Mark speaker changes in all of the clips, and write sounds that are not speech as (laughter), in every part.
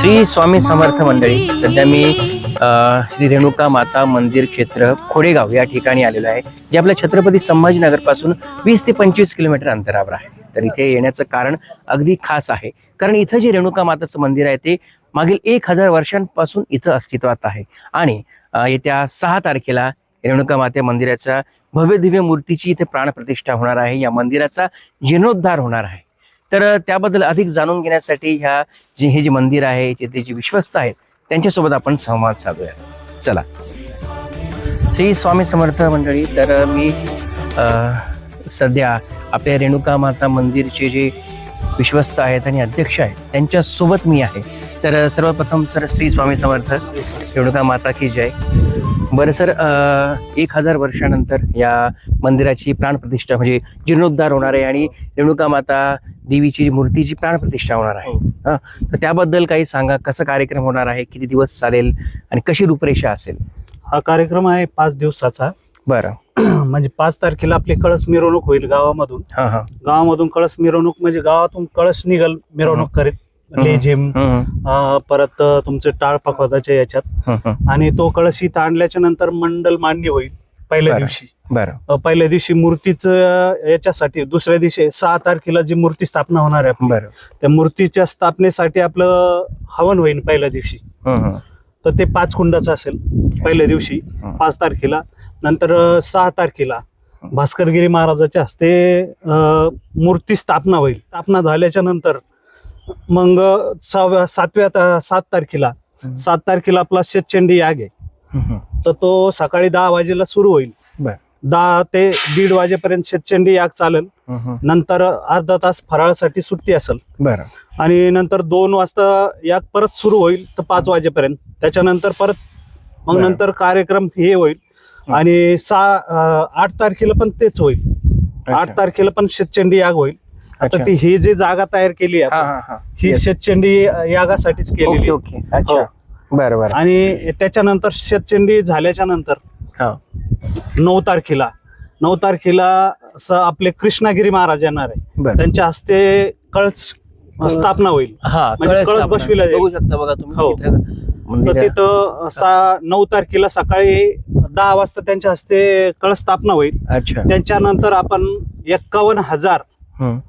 Speaker 1: श्री स्वामी समर्थ मंडळी. सध्या मी श्री रेणुका माता मंदिर क्षेत्र खोडेगाव या ठिकाणी आलेलो आहे जे आपल्या छत्रपती संभाजीनगरपासून वीस ते पंचवीस किलोमीटर अंतरावर आहे. तर इथे येण्याचं कारण अगदी खास आहे. कारण इथं जे रेणुका माताचं मंदिर आहे ते मागील एक हजार वर्षांपासून इथं अस्तित्वात आहे. आणि येत्या सहा तारखेला रेणुका माते मंदिराच्या भव्य दिव्य मूर्तीची इथे प्राणप्रतिष्ठा होणार आहे. या मंदिराचा जीर्णोद्धार होणार आहे. तर त्याबद्दल अधिक जाणून घेण्यासाठी ह्या जे हे जे मंदिर आहे जिथे जे विश्वस्त आहेत त्यांच्यासोबत आपण संवाद साधूया. चला. श्री स्वामी समर्थ मंडळी तर मी सध्या आपल्या रेणुका माता मंदिरचे जे विश्वस्त आहेत आणि अध्यक्ष आहेत त्यांच्यासोबत मी आहे. तर सर्वप्रथम सर श्री स्वामी समर्थ रेणुका माता की जय. बरं सर एक हजार वर्षानंतर या मंदिराची प्राणप्रतिष्ठा म्हणजे जीर्णोद्धार होणार आहे आणि रेणुका माता देवीची मूर्तीची प्राणप्रतिष्ठा होणार आहे. हा. तर त्याबद्दल काही सांगा कसं कार्यक्रम होणार आहे किती दिवस चालेल आणि कशी रूपरेषा असेल?
Speaker 2: हा कार्यक्रम आहे पाच दिवसाचा.
Speaker 1: बरं. (clears throat)
Speaker 2: म्हणजे पाच तारखेला आपली कळस मिरवणूक होईल गावामधून.
Speaker 1: हा हा.
Speaker 2: गावामधून कळस मिरवणूक म्हणजे गावातून कळस निघल मिरवणूक करीत. लेझिम परत तुमचे टाळ पकवाजाच्या याच्यात. आणि तो कळस इथं आणल्याच्या नंतर मंडल मान्य होईल पहिल्या. दिवशी. पहिल्या दिवशी मूर्तीचं याच्यासाठी दुसऱ्या दिवशी सहा तारखेला जी मूर्ती स्थापना होणार आहे त्या मूर्तीच्या स्थापनेसाठी आपलं हवन होईल पहिल्या दिवशी. तर ते पाच कुंडाचं असेल पहिल्या दिवशी. पाच तारखेला. नंतर सहा तारखेला भास्करगिरी महाराजाच्या हस्ते मूर्ती स्थापना होईल. स्थापना झाल्याच्यानंतर मग सहाव्या सातव्या ता- सात तारखेला. सात तारखेला आपला शेतचंडी याग आहे
Speaker 1: हम्म.
Speaker 2: तर तो सकाळी दहा वाजेला सुरू होईल
Speaker 1: बर.
Speaker 2: दहा ते दीड वाजेपर्यंत शेतचंडी याग चालेल
Speaker 1: हम्म.
Speaker 2: नंतर अर्धा तास फराळासाठी सुट्टी असेल
Speaker 1: बरं
Speaker 2: आणि नंतर दोन वाजता याग परत सुरू होईल तर पाच वाजेपर्यंत त्याच्यानंतर परत मग
Speaker 1: बरं.
Speaker 2: नंतर कार्यक्रम हे होईल
Speaker 1: हं.
Speaker 2: आणि सहा अं, आठ तारखेला पण तेच होईल आठ
Speaker 1: अच्छा.
Speaker 2: तारखेला पण शेतचंडी याग होईल आता. ती ही जी जागा तयार केली आहे
Speaker 1: हा
Speaker 2: आपण,
Speaker 1: हा हा
Speaker 2: ही. शेतचंडी यागासाठीच केलेली
Speaker 1: ओके
Speaker 2: आहे.
Speaker 1: ओके अच्छा बरं बरं
Speaker 2: आणि त्याच्यानंतर शेतचंडी झाल्याच्यानंतर
Speaker 1: हा
Speaker 2: नऊ तारखेला नऊ तारखेला स- आपले कृष्णागिरी महाराज येणार आहे
Speaker 1: बरं
Speaker 2: त्यांच्या हस्ते कळस स्थापना होईल
Speaker 1: हा
Speaker 2: म्हणजे कळस
Speaker 1: स्थापना.
Speaker 2: बसविला जाईल.
Speaker 1: बघू शकता बघा तुम्ही
Speaker 2: हो.
Speaker 1: इथं
Speaker 2: तर. तिथं सा नऊ तारखेला सकाळी दहा वाजता त्यांच्या हस्ते कळस स्थापना होईल
Speaker 1: अच्छा
Speaker 2: त्यांच्यानंतर आपण एक्कावन्न हजार.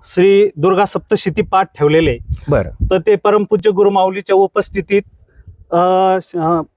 Speaker 2: श्री दुर्गा सप्तशती पाठ ठेवलेले.
Speaker 1: बरं.
Speaker 2: तर ते परमपूज्य गुरुमाऊलीच्या उपस्थितीत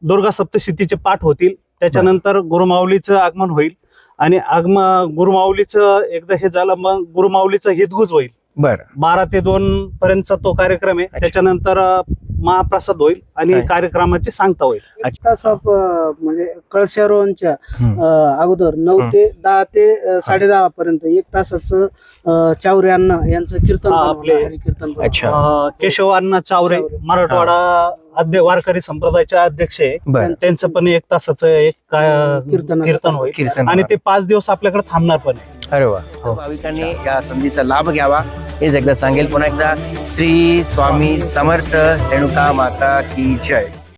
Speaker 2: दुर्गा सप्तशतीचे पाठ होतील. त्याच्यानंतर गुरुमाऊलीचं आगमन होईल. आणि आगम गुरुमाऊलीचं एकदा हे झालं मग गुरुमाऊलीचं हितगुज होईल.
Speaker 1: बरं.
Speaker 2: बारा ते दोन पर्यंतचा तो कार्यक्रम आहे. त्याच्यानंतर महाप्रसाद होईल आणि
Speaker 1: काय?
Speaker 2: कार्यक्रमाची सांगता होईल
Speaker 3: एक तास म्हणजे कळशारोहणच्या
Speaker 1: हम्म.
Speaker 3: अं, अगोदर नऊ
Speaker 1: हं.
Speaker 3: ते दहा ते अं, साडेदहा पर्यंत एक तासाचं अं, चावरे अण्णा यांचं कीर्तन
Speaker 2: हा,
Speaker 3: पण होणार,
Speaker 2: आपले-
Speaker 3: हरिकीर्तन पण
Speaker 1: अच्छा.
Speaker 3: होणार.
Speaker 2: अं, केशव अण्णा चावरे
Speaker 3: चावरे.
Speaker 2: मराठवाडा अध्य वारकरी संप्रदायाचे अध्यक्ष आहे
Speaker 1: बरं
Speaker 2: त्यांचं पण एक तासाचं एक काय
Speaker 3: कीर्तनाचं
Speaker 2: कीर्तन होईल
Speaker 1: कीर्तन
Speaker 2: आणि ते पाच दिवस आपल्याकडे थांबणार पण आहे.
Speaker 1: अरे वा हो. भाविकांनी या संधीचा लाभ घ्यावा हेच एकदा सांगेल. पुन्हा एकदा श्री स्वामी समर्थ रेणुका माता की जय.